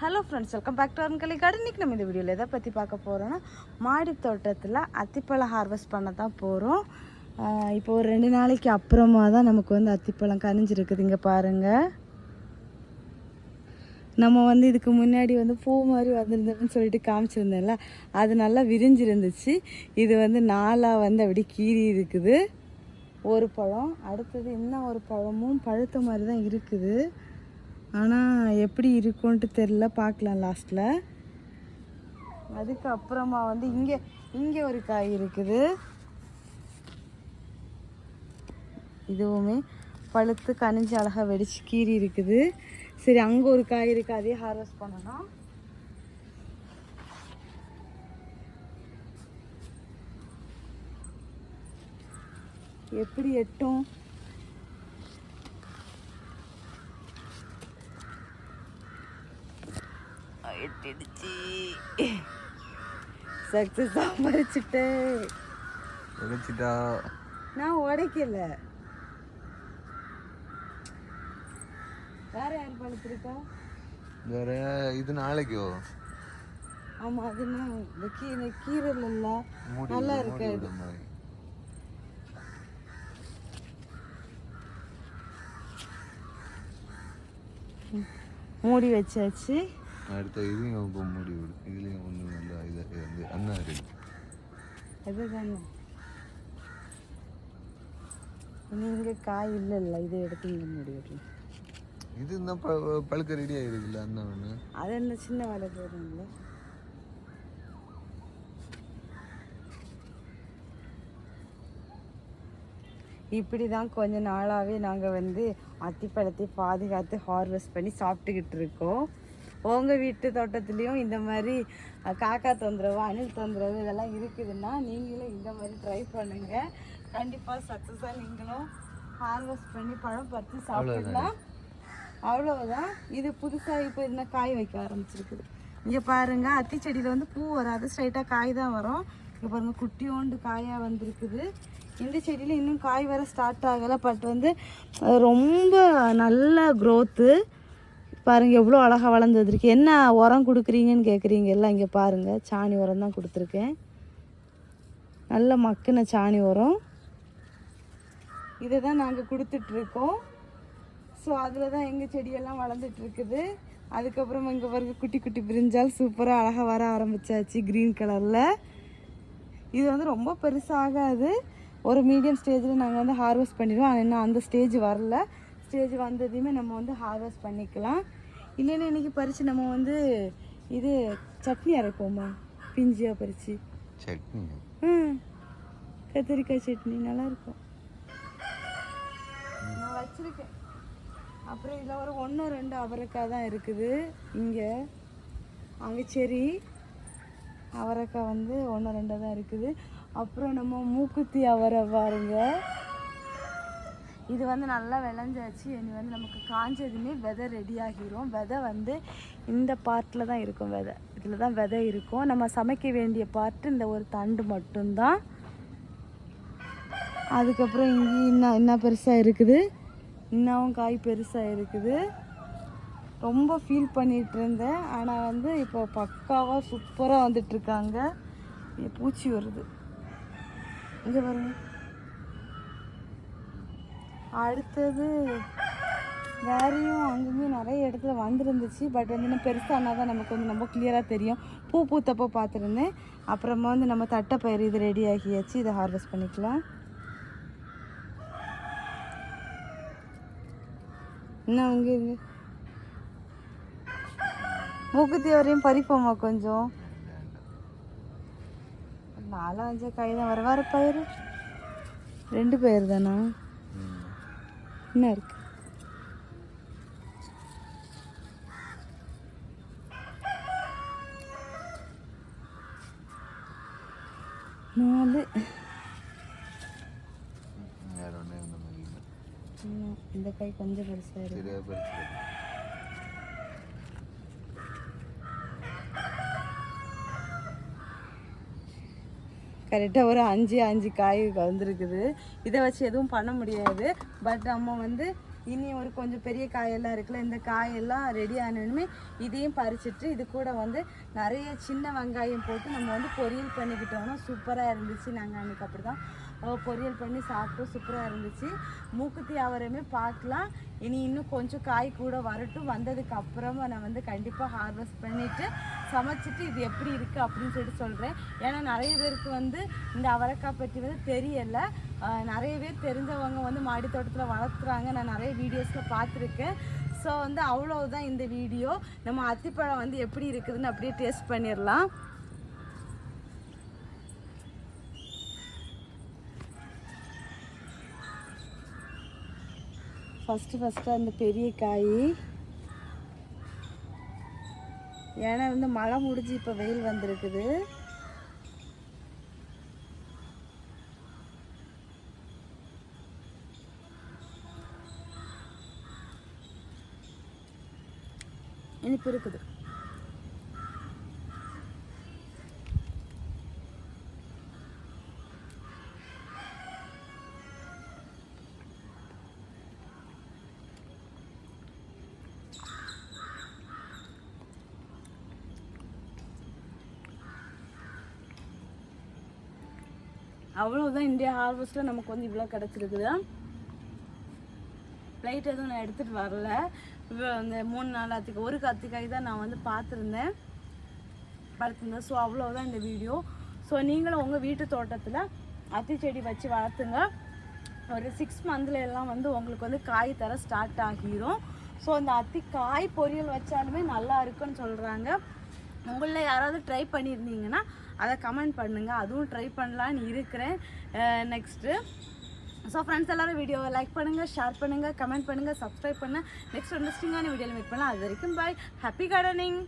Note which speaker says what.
Speaker 1: Hello friends welcome back to Arunkalai garden இன்றைக்கி நம்ம இந்த வீடியோவில் எதை பற்றி பார்க்க போகிறோன்னா மாடி தோட்டத்தில் அத்திப்பழம் ஹார்வெஸ்ட் பண்ண தான் போகிறோம் இப்போ ஒரு ரெண்டு நாளைக்கு அப்புறமா தான் நமக்கு வந்து அத்திப்பழம் கனிஞ்சிருக்குது. இங்கே பாருங்கள் நம்ம வந்து இதுக்கு முன்னாடி வந்து பூ மாதிரி வந்திருந்ததுன்னு சொல்லிட்டு காமிச்சிருந்தேன்ல அது நல்லா விரிஞ்சிருந்துச்சு. இது வந்து நாளாக வந்து அப்படி கீறி இருக்குது. ஒரு பழம் அடுத்தது இன்னும் ஒரு பழமும் பழுத்த மாதிரி தான் இருக்குது. ஆனால் எப்படி இருக்கும்ன்ட்டு தெரில பார்க்கலாம் லாஸ்ட்டில் அதுக்கப்புறமா வந்து இங்கே இங்கே ஒரு காய் இருக்குது. இதுவுமே பழுத்து கனிஞ்சு அழகாக வெடிச்சு கீறி இருக்குது. சரி அங்கே ஒரு காய் இருக்குது அதே ஹார்வெஸ்ட் பண்ணணும். எப்படி எட்டும்? எட்டிடுச்சு சக்ஸஸாக பறிச்சுட்டேன்
Speaker 2: உடைச்சிட்டா?
Speaker 1: நான் உடைக்கல. வேற யார் பழுத்திருக்கா
Speaker 2: வேற இது நாளைக்கோ?
Speaker 1: ஆமா அது இந்த கீரை கீரல் இல்ல. நல்லா இருக்கு.
Speaker 2: மூடி
Speaker 1: வச்சாச்சு.
Speaker 2: அடுத்த இதையும் இப்போ மூடி விடு. இதுலயும் ஒன்றும் நல்லா இது இது அண்ணா இருக்கு
Speaker 1: அதுதானே. நீங்க காய் இல்ல இல்ல இதை எடுத்து இங்க மூடி
Speaker 2: இது ப- பழுக்க ரெடி ஆயிருக்குல்ல அண்ணா ஒன்று
Speaker 1: அது என்ன சின்ன வேலை போடுறீங்களா? இப்படி தான் கொஞ்ச நாளாகவே நாங்கள் வந்து அத்திப்பழத்தை பாதுகாத்து ஹார்வெஸ்ட் பண்ணி சாப்பிட்டுக்கிட்டு இருக்கோம். உங்கள் வீட்டு தோட்டத்துலேயும் இந்த மாதிரி காக்கா தொந்தரவு அணில் தொந்தரவு இதெல்லாம் இருக்குதுன்னா நீங்களும் இந்த மாதிரி ட்ரை பண்ணுங்கள் கண்டிப்பாக சக்ஸஸாக நீங்களும் ஹார்வெஸ்ட் பண்ணி பழம் பறித்து சாப்பிடலாம் அவ்வளோதான் இது புதுசாக இப்போ இந்த காய் வைக்க ஆரம்பிச்சிருக்குது. இங்கே பாருங்கள் அத்தி செடியில் வந்து பூ வராது. ஸ்ட்ரைட்டாக காய் தான் வரும். இங்கே பாருங்கள் குட்டியோண்டு காயாக வந்திருக்குது. இந்த செடியில் இன்னும் காய் வர ஸ்டார்ட் ஆகலை பட் வந்து ரொம்ப நல்ல க்ரோத்து பாருங்கள் எவ்வளோ அழகாக வளர்ந்துருக்கு என்ன உரம் கொடுக்குறீங்கன்னு கேட்குறீங்க எல்லாம் இங்கே பாருங்க. சாணி உரம் தான் கொடுத்துருக்கேன். நல்ல மக்கின சாணி உரம். இதை தான் நாங்கள் கொடுத்துட்ருக்கோம். ஸோ அதில் தான் எங்கள் செடியெல்லாம் வளர்ந்துட்டுருக்குது அதுக்கப்புறம் இங்கே பாருங்க குட்டி குட்டி பிரிஞ்சால் சூப்பராக அழகாக வர ஆரம்பிச்சாச்சு க்ரீன் கலரில் இது வந்து ரொம்ப பெருசாகாது. ஒரு மீடியம் ஸ்டேஜில் நாங்கள் வந்து ஹார்வெஸ்ட் பண்ணிடுவோம். ஆனால் இன்னும் அந்த ஸ்டேஜ் வரல. ஸ்டேஜ் வந்ததையுமே நம்ம வந்து ஹார்வெஸ்ட் பண்ணிக்கலாம். இல்லைன்னா இன்றைக்கி பறித்து நம்ம வந்து இது சட்னி அரைப்போமா? பிஞ்சியாக பறித்து
Speaker 2: சட்னி?
Speaker 1: ம். கத்திரிக்காய் சட்னி நல்லா இருக்கும் நான் வச்சிருக்கேன். அப்புறம் இதில் ஒரு ஒன்று ரெண்டு அவரைக்காய் தான் இருக்குது. இங்கே. அங்கே செரி. அவரைக்காய் வந்து ஒன்று ரெண்டு தான் இருக்குது. அப்புறம் நம்ம மூக்குத்தி அவரை பாருங்க. இது வந்து நல்லா விளைஞ்சாச்சு. இனி வந்து நமக்கு காஞ்சதுமே விதை ரெடி ஆகிரும். விதை வந்து இந்த பார்ட்டில் தான் இருக்கும் விதை. இதில் தான் விதை இருக்கும். நம்ம சமைக்க வேண்டிய பார்ட்டு இந்த ஒரு தண்டு மட்டும்தான். அதுக்கப்புறம் இங்கே இன்னும் இன்னும் பெருசாக இருக்குது? இன்னும் காய் பெருசாக இருக்குது. ரொம்ப ஃபீல் பண்ணிகிட்டு இருந்தேன். ஆனால் வந்து இப்போ பக்காவாக சூப்பராக வந்துட்டுருக்காங்க பூச்சி வருது. இங்கே பாருங்க. அடுத்தது வேறையும் அங்கேயும் நிறைய இடத்துல வந்துருந்துச்சு. பட் வந்து இன்னும் பெருசானா தான் நமக்கு வந்து ரொம்ப கிளியராக தெரியும். பூ பூத்தப்போ பார்த்துருந்தேன். அப்புறமா வந்து நம்ம தட்டைப்பயிறு இது ரெடி ஆகியாச்சு. இதை ஹார்வெஸ்ட் பண்ணிக்கலாம். என்ன அங்கே இது மூக்குத்தி வரையும் பறிப்போமா கொஞ்சம்? நாலா அஞ்சு காய் தான். வர வர பயிர் ரெண்டு பயிர் தானா? என்ன இருக்கு? நாலு.
Speaker 2: இந்த
Speaker 1: காய் கொஞ்சம் பெருசாக இருக்கு. கரெக்டாக ஒரு அஞ்சு அஞ்சு காய் வந்திருக்குது. இதை வச்சு எதுவும் பண்ண முடியாது. பட் நம்ம வந்து இனி ஒரு கொஞ்சம் பெரிய காயெல்லாம் இருக்குல்ல இந்த காயெல்லாம் ரெடி ஆனதுமே இதையும் பறிச்சிட்டு இது கூட வந்து நிறைய சின்ன வெங்காயம் போட்டு நம்ம வந்து பொரியல் பண்ணிக்கிட்டோம்னா சூப்பராக இருந்துச்சு. நாங்கள் அன்றைக்கி அப்படி தான் பொரியல் பண்ணி சாப்பிட்டோம். சூப்பராக இருந்துச்சு. மூக்குத்தி அவரையுமே பார்க்கலாம். இனி இன்னும் கொஞ்சம் காய் கூட வரட்டும். வந்ததுக்கு அப்புறமா நான் வந்து கண்டிப்பாக ஹார்வெஸ்ட் பண்ணிவிட்டு சமைச்சிட்டு இது எப்படி இருக்குது அப்படின்னு சொல்லிட்டு சொல்கிறேன் ஏன்னா நிறைய பேருக்கு வந்து இந்த அவரைக்காய் பற்றி வந்து தெரியலை. நிறைய பேர் தெரிஞ்சவங்க வந்து மாடி தோட்டத்தில் வளர்த்துறாங்க நான் நிறைய வீடியோஸில் பார்த்துருக்கேன். ஸோ வந்து அவ்வளோதான் இந்த வீடியோ நம்ம அத்திப்பழம் வந்து எப்படி இருக்குதுன்னு அப்படியே டேஸ்ட் பண்ணிடலாம். ஃபஸ்ட்டு ஃபஸ்ட்டு அந்த பெரிய காய். ஏன்னா வந்து மழை முடிஞ்சு இப்போ வெயில் வந்திருக்குது. இனிப்பு இருக்குது. அவ்வளோதான் இந்தியா ஹார்வெஸ்ட்டில் நமக்கு வந்து இவ்வளோ கிடச்சிருக்குது. பிளேட் எதுவும் நான் எடுத்துகிட்டு வரல. இந்த மூணு நாள் அத்திக்காய் ஒரு கத்திக்காய் தான் நான் வந்து பார்த்துருந்தேன் பார்த்துருந்தேன் ஸோ அவ்வளோதான் இந்த வீடியோ ஸோ நீங்களும் உங்கள் வீட்டு தோட்டத்தில் அத்தி செடி வச்சு வளர்த்துங்க. ஒரு சிக்ஸ் மந்த்ல எல்லாம் வந்து உங்களுக்கு வந்து காய் தர ஸ்டார்ட் ஆகிரும். ஸோ அந்த அத்தி காய் பொரியல் வச்சாலுமே நல்லா இருக்குன்னு சொல்கிறாங்க உங்களில் யாராவது ட்ரை பண்ணியிருந்தீங்கன்னா அதை கமெண்ட் பண்ணுங்கள் அதுவும் ட்ரை பண்ணலான்னு இருக்கிறேன். நெக்ஸ்ட்டு ஸோ ஃப்ரெண்ட்ஸ் எல்லாரும் வீடியோவை லைக் பண்ணுங்கள் ஷேர் பண்ணுங்கள் கமெண்ட் பண்ணுங்கள் சப்ஸ்கிரைப் பண்ண நெக்ஸ்ட் இன்ட்ரெஸ்டிங்கான வீடியோவில் மீட் பண்ணலாம். அது வரைக்கும் பாய் ஹாப்பி கார்டனிங்